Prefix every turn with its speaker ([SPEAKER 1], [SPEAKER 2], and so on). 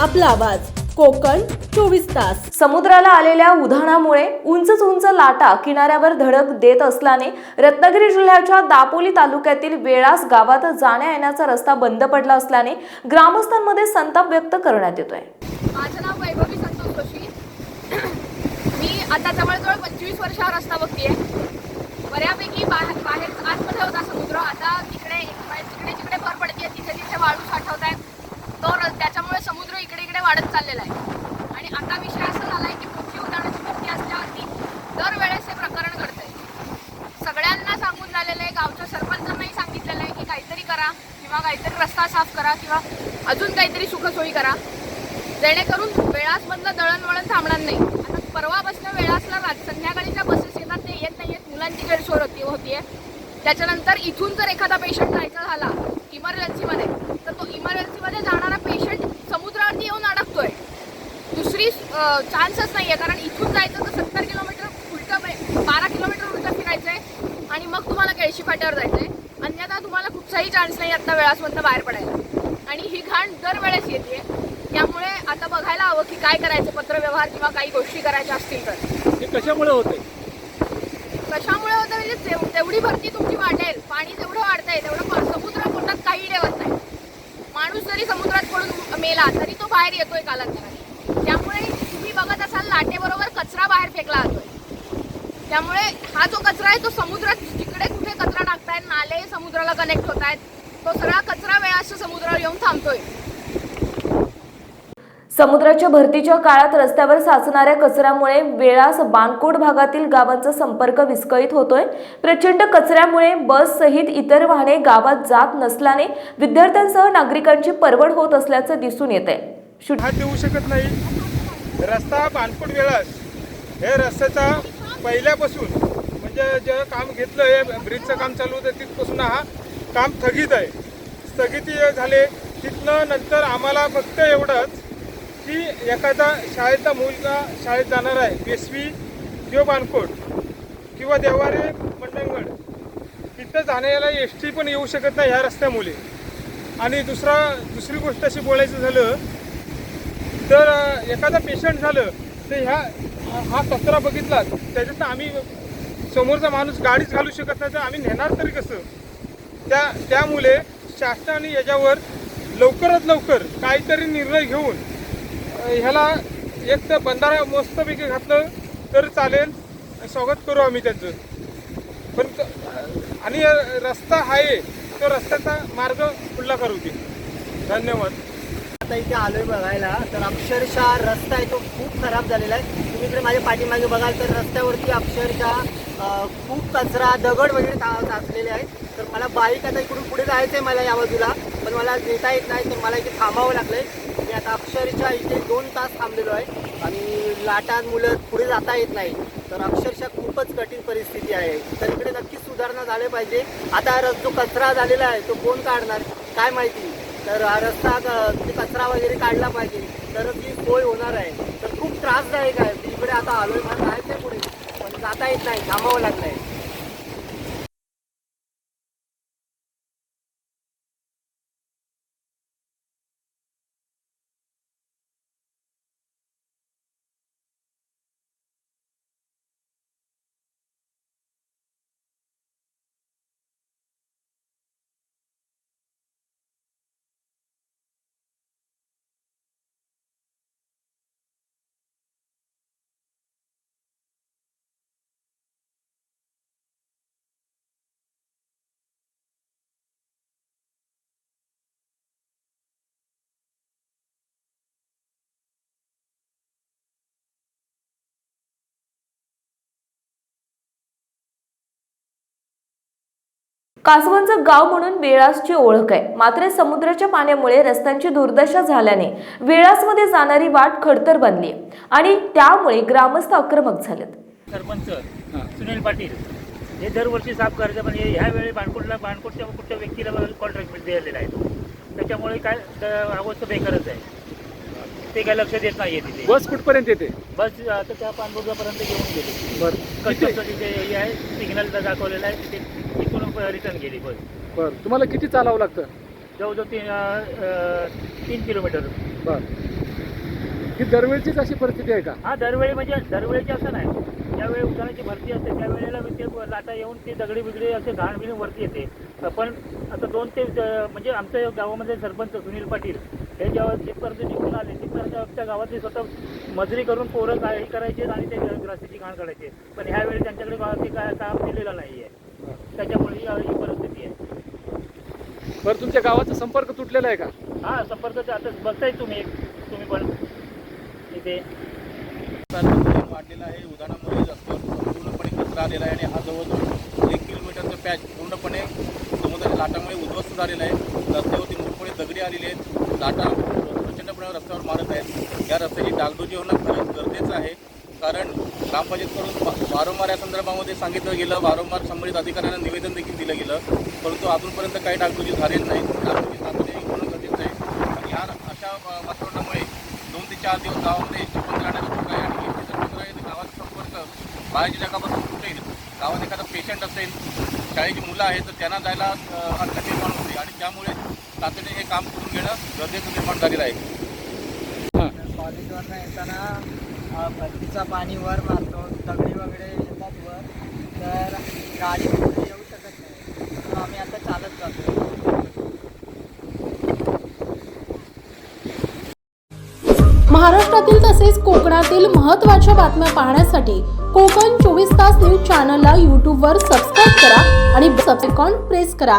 [SPEAKER 1] आपला आवाज. कोकण चोवीस तास.
[SPEAKER 2] समुद्राला आलेल्या उधाणामुळे उंचच उंच लाटा किनाऱ्यावर धडक देत असल्याने रत्नागिरी जिल्ह्याच्या दापोली तालुक्यातील वेळास गावात जाण्या येण्याचा रस्ता बंद पडला असल्याने ग्रामस्थांमध्ये संताप व्यक्त करण्यात येतोय.
[SPEAKER 3] माझं नाव वैभवी संतोष जोशी. मी आता जवळजवळ पंचवीस वर्ष हा रस्ता बघतीये. बऱ्यापैकी बाहेर बाहेर आतमध्ये होता समुद्र. आता तिकडे तिकडे जिकडे भर पडते तिथे तिथे वाळू साठवत आहेत तो र- त्याच्यामुळे समुद्र इकडे इकडे वाढत चाललेला आहे आणि आता विषय असा झाला आहे की पृथ्वी उदाहरणाची भरती असल्यावरती दरवेळेस हे प्रकरण घडतंय सगळ्यांना सांगून झालेलं आहे गावच्या सरपंचांनाही सांगितलेलं आहे की काहीतरी करा किंवा काहीतरी रस्ता साफ करा किंवा अजून काहीतरी सुखसोयी करा. जेणेकरून वेळासमधलं दळणवळण थांबणार नाही. आता परवापासून वेळासला रात संध्याकाळीच्या बसेस येतात ते येत नाही आहेत मुलांची गैरसोय होती होतीये. त्याच्यानंतर इथून जर एखादा पेशंट जायचा झाला इमर्जन्सीमध्ये तर तो इमर्जन्सीमध्ये जाणारा पेशंट समुद्रावरती येऊन अडकतोय. दुसरी चान्सच नाही आहे कारण इथून जायचं तर सत्तर किलोमीटर उलटं पे- बारा किलोमीटर उलटं फिरायचं आहे आणि मग तुम्हाला केळशी फाट्यावर जायचं आहे तुम्हाला कुठचाही चान्स नाही आता वेळासमधनं बाहेर पडायला. आणि ही घाण दरवेळेस येते. त्यामुळे आता बघायला हवं की काय करायचं पत्रव्यवहार किंवा काही गोष्टी करायच्या असतील तर.
[SPEAKER 4] हे कशामुळे होते
[SPEAKER 3] कशामुळे होतं म्हणजे तेवढी भरती तुमची वाढेल पाणी जेवढं वाढतंय तेवढं समुद्र पोटात काही ठेवत नाही. माणूस जरी समुद्रात पडून मेला तरी तो बाहेर येतोय कालांतराने. त्यामुळे तुम्ही बघत असाल लाटेबरोबर कचरा बाहेर फेकला जातोय. त्यामुळे हा जो कचरा आहे तो समुद्रात जिकडे कुठे कचरा नाले समुद्राला कनेक्ट होत आहेत. तो सगळा कचरा वेळाशी समुद्रावर येऊन थांबतोय.
[SPEAKER 2] समुद्राच्या भरतीच्या काळात रस्त्यावर साचणाऱ्या कचऱ्यामुळे वेळास बाणकोट भागातील गावांचा संपर्क विस्कळीत होतोय. प्रचंड कचऱ्यामुळे बस सहित इतर वाहने गावात जात नसल्याने विद्यार्थ्यांसह नागरिकांची परवड होत असल्याचं दिसून येत आहे
[SPEAKER 4] हा देऊ शकत नाही. रस्ता बाणकोट वेळास. हे रस्त्याचा पहिल्यापासून म्हणजे जे काम घेतलं हे ब्रिजचं काम चालू होतं तिथपासून हा काम स्थगित आहे. स्थगिती झाले. तिथनं नंतर आम्हाला फक्त एवढंच की एखादा शाळेचा मुलगा शाळेत जाणार आहे बेसवी किंवा बानकोट किंवा देवारे मंडणगड तिथं जाण्याला एस टी पण येऊ शकत नाही ह्या रस्त्यामुळे. आणि दुसरा दुसरी गोष्ट अशी बोलायचं झालं तर एखादा पेशंट झालं तर ह्या हा- कचरा बघितला त्याच्यातनं आम्ही समोरचा माणूस गाडीच घालू शकत नाही तर आम्ही नेणार तरी कसं? त्या त्यामुळे शासनाने याच्यावर लवकरात लवकर काहीतरी निर्णय घेऊन ह्याला एक तर बंधारा मस्तपैकी घातलं तर चालेल. स्वागत करू आम्ही त्याचं. पण आणि रस्ता आहे तो रस्त्याचा मार्ग खुल्ला करू दे. धन्यवाद.
[SPEAKER 5] आता इथे आलोय बघायला तर अक्षरशः रस्ता आहे तो खूप खराब झालेला आहे. तुम्ही इकडे माझ्या पाठीमागे बघाल तर रस्त्यावरती अक्षरशः खूप कचरा दगड वगैरे ता- आहेत. तर मला बाईक आता इकडून पुढे जायचं आहे मला या बाजूला. पण मला नेता येत नाही तर मला इथे थांबावं लागलंय. मी आता अक्षरशः इथे दोन तास थांबलेलो आहे. आणि लाटात मुलं पुढे जाता येत नाही तर अक्षरशः खूपच कठीण परिस्थिती आहे. तर इकडे नक्कीच सुधारणा झाली पाहिजे. आता जो कचरा झालेला आहे तो कोण काढणार? काय माहिती? तर हा रस्ता कचरा वगैरे काढला पाहिजे. तरच ही सोय होणार आहे. तर खूप त्रासदायक आहे. इकडे आता आलोय. मला जायचं आहे पुढे. जाता येत नाही थांबावं लागलंय
[SPEAKER 2] कासवांचं गाव म्हणून वेळासची ओळख आहे. मात्र समुद्राच्या पाण्यामुळे रस्त्यांची दुर्दशा झाल्याने वेळासमध्ये जाणारी वाट खडतर बनली आणि त्यामुळे ग्रामस्थ आक्रमक झालेत.
[SPEAKER 6] सरपंच सुनील पाटील हे दरवर्षी साफ करायचं पण हे ह्या वेळी बाणकोटला बाणकोटच्या कुठच्या व्यक्तीला कॉन्ट्रॅक्ट दिलेला आहे तो त्याच्यामुळे काय अवस्था बेकारच आहे. ते काय लक्ष देत नाहीये तिथे.
[SPEAKER 4] बस कुठपर्यंत येते?
[SPEAKER 6] बस आता त्या पानबुर्गापर्यंत घेऊन गेली.
[SPEAKER 4] बरं.
[SPEAKER 6] कस्टमचं तिथे हे आहे सिग्नल दाखवलेला आहे. तिथे रिटर्न गेली बस
[SPEAKER 4] बरं. तुम्हाला किती चालावं लागतं?
[SPEAKER 6] जवळजवळ तीन अं, तीन किलोमीटर
[SPEAKER 4] बरं.
[SPEAKER 7] ही दरवेळचीच अशी परिस्थिती आहे का?
[SPEAKER 6] हा दरवेळी म्हणजे दरवेळीची असं नाही. ज्यावेळी उदाहरणाची भरती असते त्यावेळेला ते लाटा येऊन ते दगडी बिगडी असे घाण बिण वरती येते. पण आता दोन ते म्हणजे आमच्या गावामध्ये सरपंच सुनील पाटील हे जेव्हा जिथपर्यंत निघून आले तिथपर्यंत आमच्या गावातली स्वतः मजुरी करून पोरं काय हे करायचे आणि ते रस्त्याची घाण काढायचे. पण ह्यावेळी त्यांच्याकडे गावात ते काय काम दिलेलं नाही आहे त्याच्यामुळे ही ही परिस्थिती आहे.
[SPEAKER 7] बरं तुमच्या गावाचा संपर्क तुटलेला आहे का?
[SPEAKER 6] हा संपर्क आता बघताय तुम्ही तुम्ही पण इथे.
[SPEAKER 8] सार्वजनिक वाढलेला आहे. उदाहरणामुळे रस्त्यावर पूर्णपणे कचरा आलेला आहे आणि हा जवळजवळ एक किलोमीटरचा पॅच पूर्णपणे समुद्राच्या लाटामुळे उद्ध्वस्त झालेला आहे. रस्त्यावरती मोठमोठे दगडी आलेले आहेत. लाटा प्रचंडपणे रस्त्यावर मारत आहेत. या रस्त्याची डागडुजी होणं खरंच गरजेचं आहे. कारण ग्रामपंचायतकडून वारंवार या संदर्भामध्ये सांगितलं गेलं वारंवार संबंधित अधिकाऱ्यांना निवेदन देखील दिलं गेलं परंतु अजूनपर्यंत काही डागडुजी झालेली नाही डागडुजी तातडीने म्हणून गरजेचं आहे आणि ह्या अशा वातावरणामुळे दोन ते चार दिवस गावामध्ये चिपळूण राहण्याचा धोका आहे आणि इथे जर गावाचा संपर्क बाहेरच्या जगापासून तुटेल गावात एखादा पेशंट असेल शाळेची मुलं आहेत तर त्यांना जायला अ, अडचण निर्माण होते आणि त्यामुळे तातडीने हे काम करून घेणं गरजेचं निर्माण झालेलं आहे.
[SPEAKER 5] कॉलेजवरनं येताना भरतीचा पाणी वर मारतो दगडी वगैरे येतात वर तर गाडी वगैरे येऊ शकत नाही. आम्ही आता चालत जातो.
[SPEAKER 1] महाराष्ट्रातील तसेच कोकणातील महत्त्वाच्या बातम्या पाहण्यासाठी कोकण चोवीस तास न्यूज चॅनलला यूट्यूबवर सबस्क्राईब करा आणि सबसेकॉन प्रेस करा.